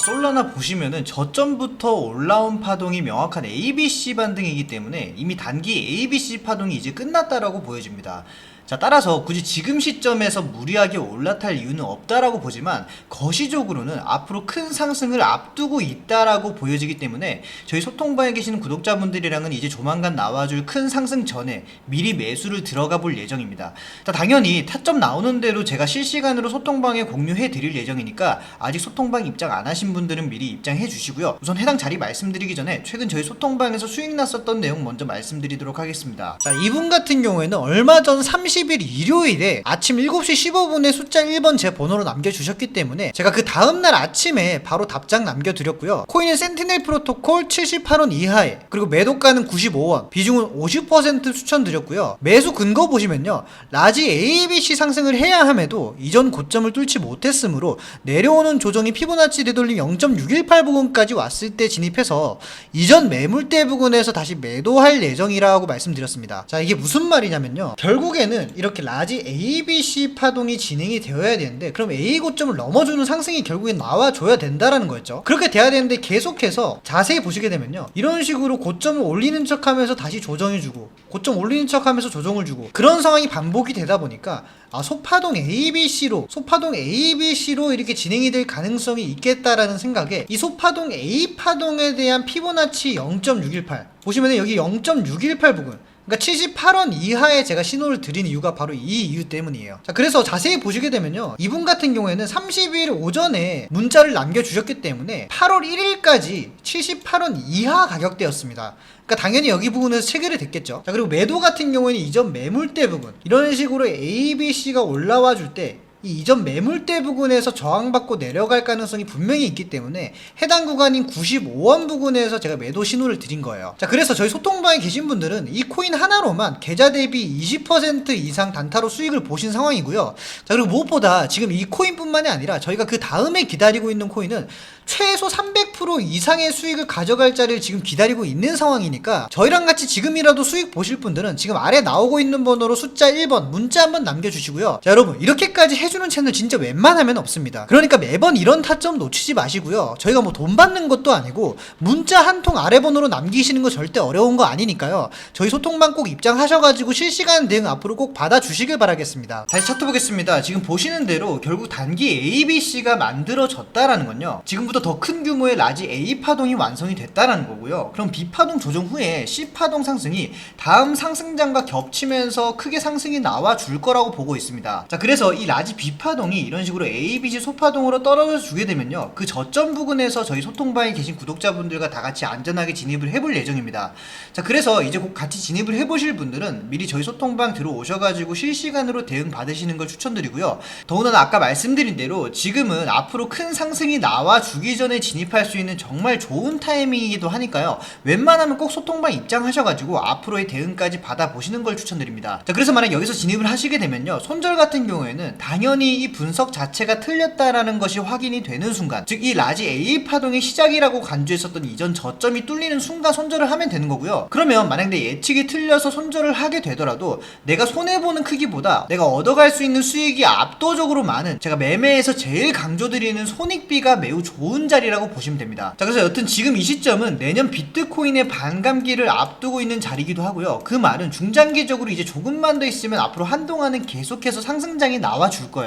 솔라나 보시면은 저점부터 올라온 파동이 명확한 ABC 반등이기 때문에 이미 단기 ABC 파동이 이제 끝났다라고 보여집니다. 자, 따라서 굳이 지금 시점에서 무리하게 올라탈 이유는 없다라고 보지만 거시적으로는 앞으로 큰 상승을 앞두고 있다라고 보여지기 때문에 저희 소통방에 계시는 구독자분들이랑은 이제 조만간 나와줄 큰 상승 전에 미리 매수를 들어가 볼 예정입니다. 자, 당연히 타점 나오는 대로 제가 실시간으로 소통방에 공유해 드릴 예정이니까 아직 소통방 입장 안 하신 분들은 미리 입장해 주시고요. 우선 해당 자리 말씀드리기 전에 최근 저희 소통방에서 수익 났었던 내용 먼저 말씀드리도록 하겠습니다. 자, 이분 같은 경우에는 얼마 전 30일 일요일에 아침 7시 15분에 숫자 1번 제 번호로 남겨주셨기 때문에 제가 그 다음날 아침에 바로 답장 남겨드렸고요. 코인은 센티넬 프로토콜 78원 이하에 그리고 매도가는 95원 비중은 50% 추천드렸고요. 매수 근거 보시면요. 라지 ABC 상승을 해야 함에도 이전 고점을 뚫지 못했으므로 내려오는 조정이 피보나치 되돌림 0.618 부근까지 왔을 때 진입해서 이전 매물대 부근에서 다시 매도할 예정이라고 말씀드렸습니다. 자 이게 무슨 말이냐면요. 결국에는 이렇게 라지 ABC 파동이 진행이 되어야 되는데 그럼 A 고점을 넘어주는 상승이 결국엔 나와줘야 된다라는 거였죠. 그렇게 돼야 되는데 계속해서 자세히 보시게 되면요. 이런 식으로 고점을 올리는 척 하면서 다시 조정해주고 고점 올리는 척 하면서 조정을 주고 그런 상황이 반복이 되다 보니까 아 소파동 ABC로 소파동 ABC로 이렇게 진행이 될 가능성이 있겠다라는 생각에 이 소파동 A 파동에 대한 피보나치 0.618 보시면 여기 0.618 부분 그러니까 78원 이하에 제가 신호를 드린 이유가 바로 이 이유 때문이에요. 자, 그래서 자세히 보시게 되면요. 이분 같은 경우에는 30일 오전에 문자를 남겨주셨기 때문에 8월 1일까지 78원 이하 가격대였습니다. 그러니까 당연히 여기 부분에서 체결이 됐겠죠. 자, 그리고 매도 같은 경우에는 이전 매물대 부분. 이런 식으로 A, B, C가 올라와 줄 때 이 이전 매물대 부근에서 저항받고 내려갈 가능성이 분명히 있기 때문에 해당 구간인 95원 부근에서 제가 매도 신호를 드린 거예요. 자, 그래서 저희 소통방에 계신 분들은 이 코인 하나로만 계좌 대비 20% 이상 단타로 수익을 보신 상황이고요. 자, 그리고 무엇보다 지금 이 코인뿐만이 아니라 저희가 그 다음에 기다리고 있는 코인은 최소 300% 이상의 수익을 가져갈 자리를 지금 기다리고 있는 상황이니까 저희랑 같이 지금이라도 수익 보실 분들은 지금 아래 나오고 있는 번호로 숫자 1번 문자 한번 남겨주시고요. 자, 여러분 이렇게까지 해 주는 채널 진짜 웬만하면 없습니다. 그러니까 매번 이런 타점 놓치지 마시고요. 저희가 뭐 돈 받는 것도 아니고 문자 한 통 아래 번호로 남기시는 거 절대 어려운 거 아니니까요. 저희 소통방 꼭 입장하셔가지고 실시간 대응 앞으로 꼭 받아주시길 바라겠습니다. 다시 차트 보겠습니다. 지금 보시는 대로 결국 단기 ABC가 만들어졌다라는 건요. 지금부터 더 큰 규모의 라지 A 파동이 완성이 됐다라는 거고요. 그럼 B 파동 조정 후에 C 파동 상승이 다음 상승장과 겹치면서 크게 상승이 나와 줄 거라고 보고 있습니다. 자, 그래서 이 라지 B 파동이 이런 식으로 A, B, C 소파동으로 떨어져 주게 되면요. 그 저점 부근에서 저희 소통방에 계신 구독자분들과 다 같이 안전하게 진입을 해볼 예정입니다. 자, 그래서 이제 곧 같이 진입을 해보실 분들은 미리 저희 소통방 들어오셔가지고 실시간으로 대응 받으시는 걸 추천드리고요. 더군다나 아까 말씀드린 대로 지금은 앞으로 큰 상승이 나와 주기 전에 진입할 수 있는 정말 좋은 타이밍이기도 하니까요. 웬만하면 꼭 소통방 입장하셔가지고 앞으로의 대응까지 받아보시는 걸 추천드립니다. 자, 그래서 만약 여기서 진입을 하시게 되면요. 손절 같은 경우에는 당연히 이 분석 자체가 틀렸다라는 것이 확인이 되는 순간, 즉 이 라지 A 파동의 시작이라고 간주했었던 이전 저점이 뚫리는 순간 손절을 하면 되는 거고요. 그러면 만약 내 예측이 틀려서 손절을 하게 되더라도 내가 손해보는 크기보다 내가 얻어갈 수 있는 수익이 압도적으로 많은 제가 매매에서 제일 강조드리는 손익비가 매우 좋은 자리라고 보시면 됩니다. 자, 그래서 여튼 지금 이 시점은 내년 비트코인의 반감기를 앞두고 있는 자리이기도 하고요. 그 말은 중장기적으로 이제 조금만 더 있으면 앞으로 한동안은 계속해서 상승장이 나와 줄 거예요.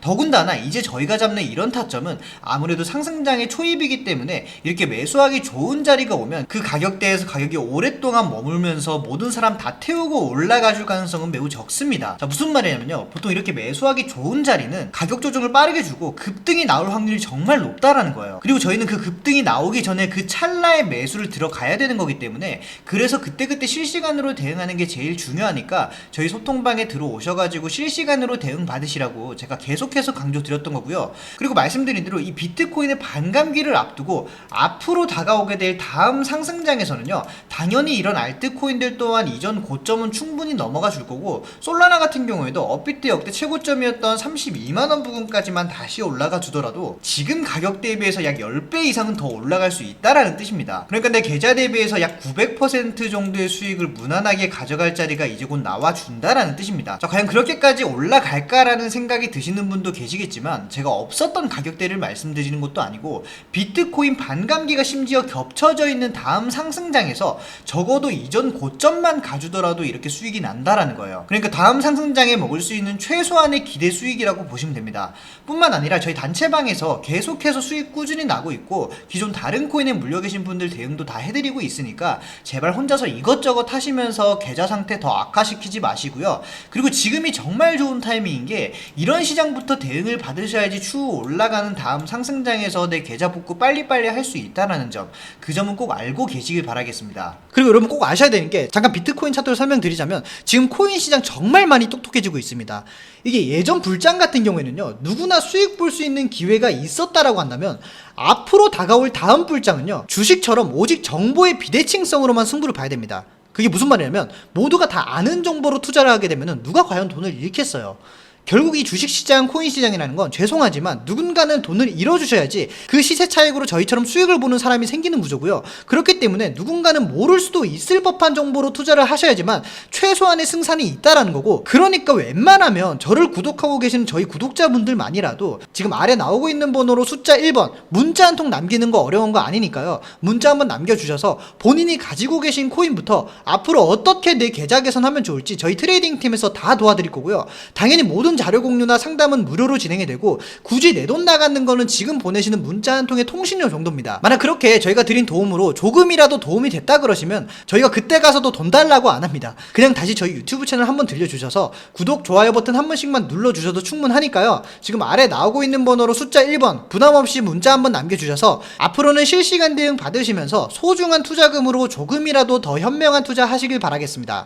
더군다나 이제 저희가 잡는 이런 타점은 아무래도 상승장의 초입이기 때문에 이렇게 매수하기 좋은 자리가 오면 그 가격대에서 가격이 오랫동안 머물면서 모든 사람 다 태우고 올라가 줄 가능성은 매우 적습니다. 자, 무슨 말이냐면요. 보통 이렇게 매수하기 좋은 자리는 가격 조정을 빠르게 주고 급등이 나올 확률이 정말 높다라는 거예요. 그리고 저희는 그 급등이 나오기 전에 그 찰나에 매수를 들어가야 되는 거기 때문에 그래서 그때그때 실시간으로 대응하는 게 제일 중요하니까 저희 소통방에 들어오셔가지고 실시간으로 대응 받으시라고 제가 계속해서 강조드렸던 거고요. 그리고 말씀드린 대로 이 비트코인의 반감기를 앞두고 앞으로 다가오게 될 다음 상승장에서는요. 당연히 이런 알트코인들 또한 이전 고점은 충분히 넘어가 줄 거고 솔라나 같은 경우에도 업비트 역대 최고점이었던 32만 원 부근까지만 다시 올라가 주더라도 지금 가격 대비해서 약 10배 이상은 더 올라갈 수 있다라는 뜻입니다. 그러니까 내 계좌 대비해서 약 900% 정도의 수익을 무난하게 가져갈 자리가 이제 곧 나와 준다라는 뜻입니다. 자, 과연 그렇게까지 올라갈까라는 생각 이 드시는 분도 계시겠지만 제가 없었던 가격대를 말씀드리는 것도 아니고 비트코인 반감기가 심지어 겹쳐져 있는 다음 상승장에서 적어도 이전 고점만 가주더라도 이렇게 수익이 난다라는 거예요. 그러니까 다음 상승장에 먹을 수 있는 최소한의 기대 수익이라고 보시면 됩니다. 뿐만 아니라 저희 단체방에서 계속해서 수익 꾸준히 나고 있고 기존 다른 코인에 물려 계신 분들 대응도 다 해드리고 있으니까 제발 혼자서 이것저것 하시면서 계좌 상태 더 악화시키지 마시고요. 그리고 지금이 정말 좋은 타이밍인 게 이런 시장부터 대응을 받으셔야지 추후 올라가는 다음 상승장에서 내 계좌 복구 빨리빨리 할 수 있다라는 점 그 점은 꼭 알고 계시길 바라겠습니다. 그리고 여러분 꼭 아셔야 되는 게 잠깐 비트코인 차트를 설명드리자면 지금 코인 시장 정말 많이 똑똑해지고 있습니다. 이게 예전 불장 같은 경우에는요 누구나 수익 볼 수 있는 기회가 있었다라고 한다면 앞으로 다가올 다음 불장은요 주식처럼 오직 정보의 비대칭성으로만 승부를 봐야 됩니다. 그게 무슨 말이냐면 모두가 다 아는 정보로 투자를 하게 되면 누가 과연 돈을 잃겠어요. 결국 이 주식시장, 코인시장이라는 건 죄송하지만 누군가는 돈을 잃어주셔야지 그 시세 차익으로 저희처럼 수익을 보는 사람이 생기는 구조고요. 그렇기 때문에 누군가는 모를 수도 있을 법한 정보로 투자를 하셔야지만 최소한의 승산이 있다라는 거고 그러니까 웬만하면 저를 구독하고 계시는 저희 구독자분들만이라도 지금 아래 나오고 있는 번호로 숫자 1번 문자 한 통 남기는 거 어려운 거 아니니까요. 문자 한번 남겨주셔서 본인이 가지고 계신 코인부터 앞으로 어떻게 내 계좌 개선하면 좋을지 저희 트레이딩 팀에서 다 도와드릴 거고요. 당연히 모든 자료 공유나 상담은 무료로 진행이 되고 굳이 내 돈 나가는 거는 지금 보내시는 문자 한 통의 통신료 정도입니다. 만약 그렇게 저희가 드린 도움으로 조금이라도 도움이 됐다 그러시면 저희가 그때 가서도 돈 달라고 안 합니다. 그냥 다시 저희 유튜브 채널 한번 들려주셔서 구독, 좋아요 버튼 한 번씩만 눌러주셔도 충분하니까요. 지금 아래 나오고 있는 번호로 숫자 1번 부담 없이 문자 한번 남겨주셔서 앞으로는 실시간 대응 받으시면서 소중한 투자금으로 조금이라도 더 현명한 투자 하시길 바라겠습니다.